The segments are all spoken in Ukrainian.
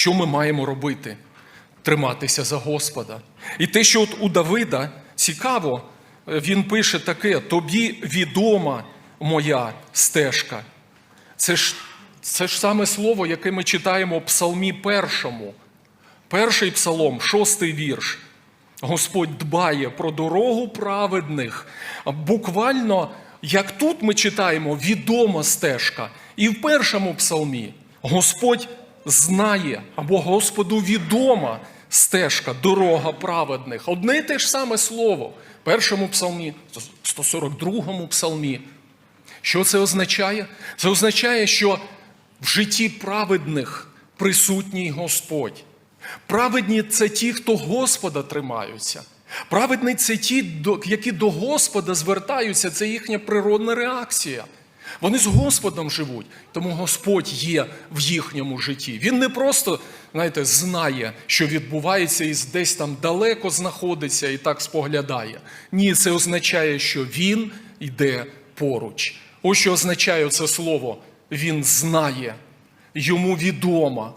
що ми маємо робити? Триматися за Господа. І те, що от у Давида цікаво, він пише таке: тобі відома моя стежка. Це ж, це ж саме слово, яке ми читаємо в Псалмі першому. Перший псалом, шостий вірш. Господь дбає про дорогу праведних. Буквально, як тут ми читаємо, відома стежка. І в першому псалмі Господь знає або Господу відома стежка, дорога праведних. Одне і те ж саме слово. В першому псалмі, 142-му псалмі. Що це означає? Це означає, що в житті праведних присутній Господь. Праведні це ті, хто Господа тримаються. Праведні це ті, які до Господа звертаються, це їхня природна реакція. Вони з Господом живуть, тому Господь є в їхньому житті. Він не просто, знаєте, знає, що відбувається, і десь там далеко знаходиться і так споглядає. Ні, це означає, що Він йде поруч. Ось що означає це слово. Він знає, йому відомо.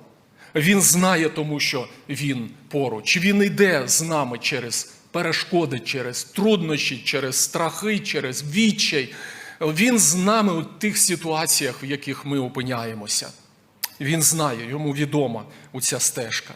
Він знає, тому що він поруч. Він йде з нами через перешкоди, через труднощі, через страхи, через відчай. Він з нами у тих ситуаціях, в яких ми опиняємося. Він знає, йому відома ця стежка.